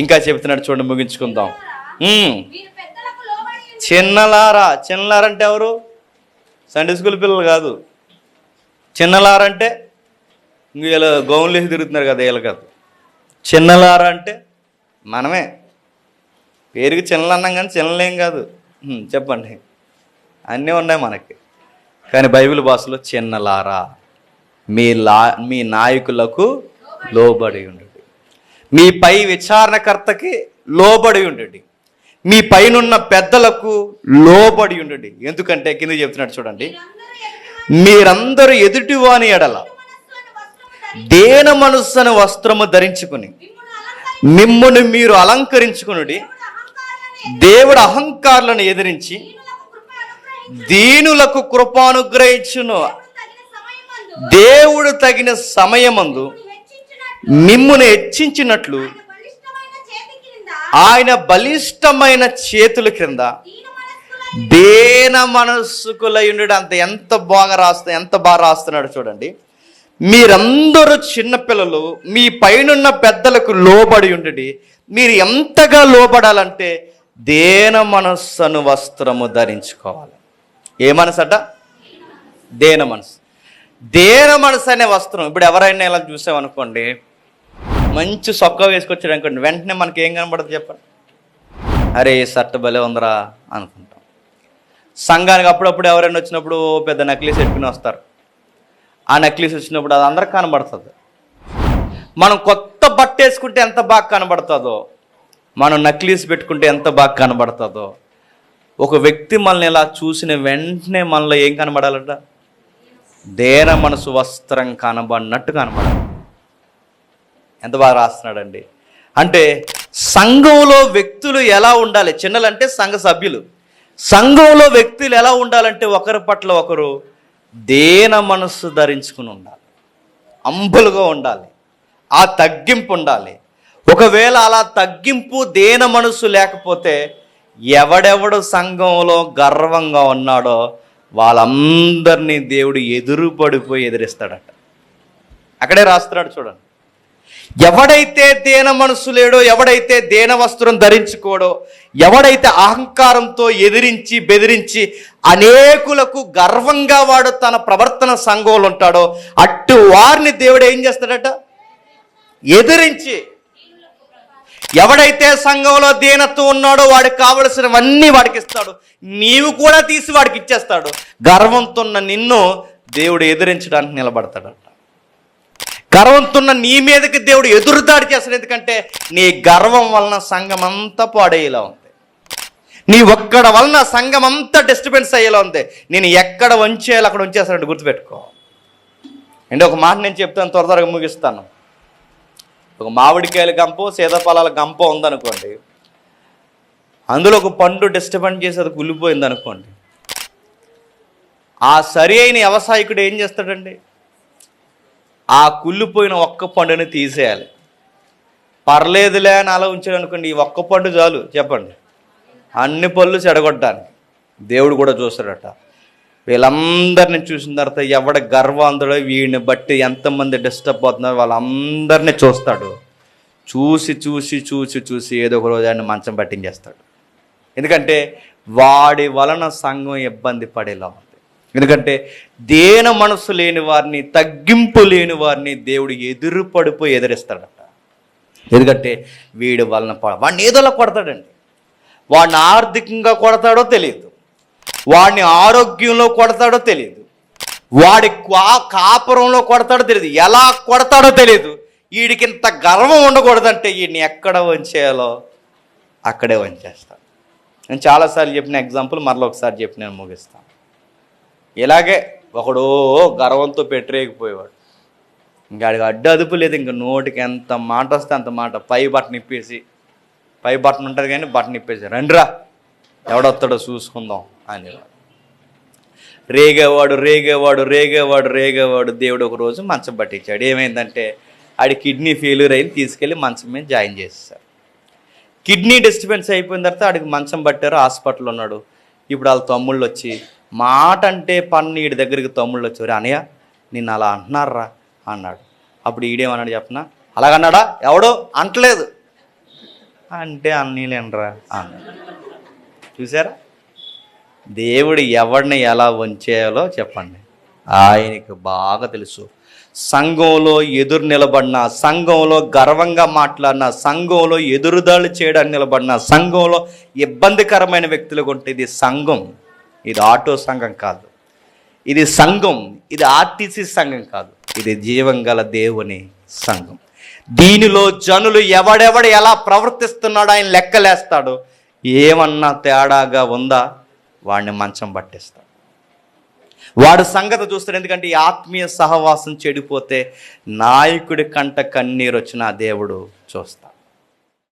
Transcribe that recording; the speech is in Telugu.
ఇంకా చెబుతున్నాడు చూడండి ముగించుకుందాం. ఉండి చిన్నలారా. చిన్నలారంటే ఎవరు? సండే స్కూల్ పిల్లలు కాదు. చిన్నలారంటే వీళ్ళు గౌన్లు వేసి తిరుగుతున్నారు కదా వీళ్ళు కాదు. చిన్నలారా అంటే మనమే. పేరుకి చిన్నలు అన్నాం కానీ చిన్నలేం కాదు. చెప్పండి. అన్నీ ఉన్నాయి మనకి. కానీ బైబిల్ భాషలో చిన్నలారా. మీ లా మీ నాయకులకు లోబడి ఉండడు మీ పై విచారణకర్తకి లోబడి ఉండండి. మీ పైనున్న పెద్దలకు లోబడి ఉండండి. ఎందుకంటే కింద చెప్తున్నాడు చూడండి. మీరందరూ ఎదుటివాని ఎడల దేన మనస్సును వస్త్రము ధరించుకుని మిమ్మును మీరు అలంకరించుకునుడి. దేవుడు అహంకారులను ఎదిరించి దీనులకు కృపానుగ్రహించును. దేవుడు తగిన సమయమందు దేవుడు తగిన సమయమందు మిమ్మును హెచ్చించినట్లు ఆయన బలిష్టమైన చేతుల క్రింద దేన మనస్సుకులై అంత ఎంత బాగా రాస్తా ఎంత బాగా రాస్తున్నాడు చూడండి. మీరందరూ చిన్నపిల్లలు మీ పైనున్న పెద్దలకు లోబడి ఉండడి మీరు ఎంతగా లోబడాలంటే దేన మనస్సును వస్త్రము ధరించుకోవాలి. ఏ మనసు అట దేన మనసు దేన మనసు అనే వస్త్రం. ఇప్పుడు ఎవరైనా ఇలా చూసామనుకోండి మంచి సొక్క వేసుకొచ్చాడు అనుకోండి వెంటనే మనకి ఏం కనబడుతుంది చెప్పండి. అరే సర్ట్ షర్ట్ భలే ఉందిరా అనుకుంటాం. సంఘానికి అప్పుడప్పుడు ఎవరైనా వచ్చినప్పుడు పెద్ద నక్లీస్ పెట్టుకుని వస్తారు. ఆ నక్లీస్ వచ్చినప్పుడు అది అందరికి కనబడుతుంది. మనం కొత్త బట్ట వేసుకుంటే ఎంత బాగా కనబడుతుందో మనం నక్లీస్ పెట్టుకుంటే ఎంత బాగా కనబడుతుందో ఒక వ్యక్తి మనల్ని ఇలా చూసిన వెంటనే మనలో ఏం కనబడాలట? దేన మనసు వస్త్రం కనబడినట్టు కనబడాలి. ఎంత బాగా రాస్తున్నాడండి? అంటే సంఘంలో వ్యక్తులు ఎలా ఉండాలి? చిన్నలంటే సంఘ సభ్యులు. సంఘంలో వ్యక్తులు ఎలా ఉండాలంటే ఒకరి పట్ల ఒకరు దేన మనస్సు ధరించుకుని ఉండాలి. అంబులుగా ఉండాలి. ఆ తగ్గింపు ఉండాలి. ఒకవేళ అలా తగ్గింపు దేన మనస్సు లేకపోతే ఎవడెవడు సంఘంలో గర్వంగా ఉన్నాడో వాళ్ళందరినీ దేవుడు ఎదురు పడిపోయి ఎదిరిస్తాడట. అక్కడే రాస్తున్నాడు చూడండి. ఎవడైతే దేన మనసు లేడో ఎవడైతే దేన వస్త్రం ధరించుకోడో ఎవడైతే అహంకారంతో ఎదిరించి బెదిరించి అనేకులకు గర్వంగా వాడు తన ప్రవర్తన సంఘంలో ఉంటాడో అట్టు వారిని దేవుడు ఏం చేస్తాడట? ఎదిరించి. ఎవడైతే సంఘంలో దీనత్వం ఉన్నాడో వాడికి కావలసినవన్నీ వాడికి ఇస్తాడు. నీవు కూడా తీసి వాడికి ఇచ్చేస్తాడు. గర్వంతో ఉన్న నిన్ను దేవుడు ఎదిరించడానికి నిలబడతాడు. గర్వంతున్న నీ మీదకి దేవుడు ఎదురుదాడి చేస్తాడు ఎందుకంటే నీ గర్వం వలన సంఘం అంతా పాడేలా ఉంది. నీ ఒక్కడ వలన సంఘం అంతా డిస్టర్బెన్స్ అయ్యేలా ఉంది. నేను ఎక్కడ వంచేయాలి అక్కడ ఉంచేస్తానంటే గుర్తుపెట్టుకో. అంటే ఒక మాట నేను చెప్తాను త్వర త్వరగా ముగిస్తాను. ఒక మామిడికాయల గంప సీతాఫలాల గంప ఉందనుకోండి. అందులో ఒక పండు డిస్టర్బెన్స్ చేసి అది కుళ్ళిపోయింది అనుకోండి ఆ సరి అయిన వ్యవసాయకుడు ఏం చేస్తాడండి? ఆ కుళ్ళిపోయిన ఒక్క పండుని తీసేయాలి. పర్లేదులే అని అలా ఉంచాడు అనుకోండి ఈ ఒక్క పండు చాలు చెప్పండి. అన్ని పళ్ళు చెడగొట్టడానికి. దేవుడు కూడా చూస్తాడట. వీళ్ళందరిని చూసిన తర్వాత ఎవడ గర్వంతుడో వీడిని బట్టి ఎంతమంది డిస్టర్బ్ అవుతున్నారో వాళ్ళందరినీ చూస్తాడు. చూసి చూసి చూసి చూసి ఏదో ఒక రోజు ఆయన మంచం పట్టించేస్తాడు. ఎందుకంటే వాడి వలన సంఘం ఇబ్బంది పడేలా ఉంది. ఎందుకంటే దేన మనసు లేని వారిని తగ్గింపు లేని వారిని దేవుడు ఎదురు పడిపోయి ఎదిరిస్తాడట. ఎందుకంటే వీడి వలన వాడిని ఏదోలా కొడతాడండి. వాడిని ఆర్థికంగా కొడతాడో తెలియదు. వాడిని ఆరోగ్యంలో కొడతాడో తెలియదు. వాడి కా కాపురంలో కొడతాడో తెలియదు. ఎలా కొడతాడో తెలియదు. వీడికి ఇంత గర్వం ఉండకూడదంటే వీడిని ఎక్కడ వంచేయాలో? అక్కడే వంచేస్తాడు. నేను చాలాసార్లు చెప్పిన ఎగ్జాంపుల్ మరలా ఒకసారి చెప్పి నేను ముగిస్తాను. ఇలాగే ఒకడు గర్వంతో పెట్టరేగిపోయేవాడు. ఇంకా అడ్డు అదుపు లేదు ఇంకా నోటికి ఎంత మాట వస్తే అంత మాట. పై బట్టన్ ఇప్పేసి పై బట్టన్ ఉంటుంది కానీ బట్టన్ ఇప్పేసి రండిరా ఎవడొస్తాడో చూసుకుందాం అనేవాడు. రేగేవాడు రేగేవాడు రేగేవాడు రేగేవాడు దేవుడు ఒక రోజు మంచం పట్టించాడు. ఏమైందంటే ఆడి కిడ్నీ ఫెయిల్యూర్ అయింది తీసుకెళ్ళి మంచం మీద జాయిన్ చేసేసారు కిడ్నీ డిస్టర్బెన్స్ అయిపోయిన తర్వాత ఆడికి మంచం పట్టారు హాస్పిటల్ ఉన్నాడు. ఇప్పుడు వాళ్ళ తమ్ముళ్ళు వచ్చి మాట అంటే పన్ను ఈడి దగ్గరికి తమ్ముళ్ళు వచ్చారు అనయ్య నిన్ను అలా అంటున్నారా? అన్నాడు. అప్పుడు ఈడేమన్నాడు చెప్పనా? అలాగన్నాడా? ఎవడో? అంటలేదు. అంటే అన్నీలేనరా అన్నాడు. చూసారా? దేవుడు ఎవరిని ఎలా వంచేయాలో చెప్పండి. ఆయనకు బాగా తెలుసు. సంఘంలో ఎదురు నిలబడిన సంఘంలో గర్వంగా మాట్లాడిన సంఘంలో ఎదురుదాళ్ళు చేయడానికి నిలబడిన సంఘంలో ఇబ్బందికరమైన వ్యక్తులు కొంటే ఇది సంఘం. ఇది ఆటో సంఘం కాదు. ఇది సంఘం ఇది ఆర్టీసీ సంఘం కాదు. ఇది జీవం గల దేవుని సంఘం. దీనిలో జనులు ఎవడెవడు ఎలా ప్రవర్తిస్తున్నాడో ఆయన లెక్కలేస్తాడు. ఏమన్నా తేడాగా ఉందా? వాడిని మంచం పట్టేస్తాడు. వాడు సంగతి చూస్తాడు. ఎందుకంటే ఈ ఆత్మీయ సహవాసం చెడిపోతే నాయకుడి కంట కన్నీరు వచ్చిన దేవుడు చూస్తాడు.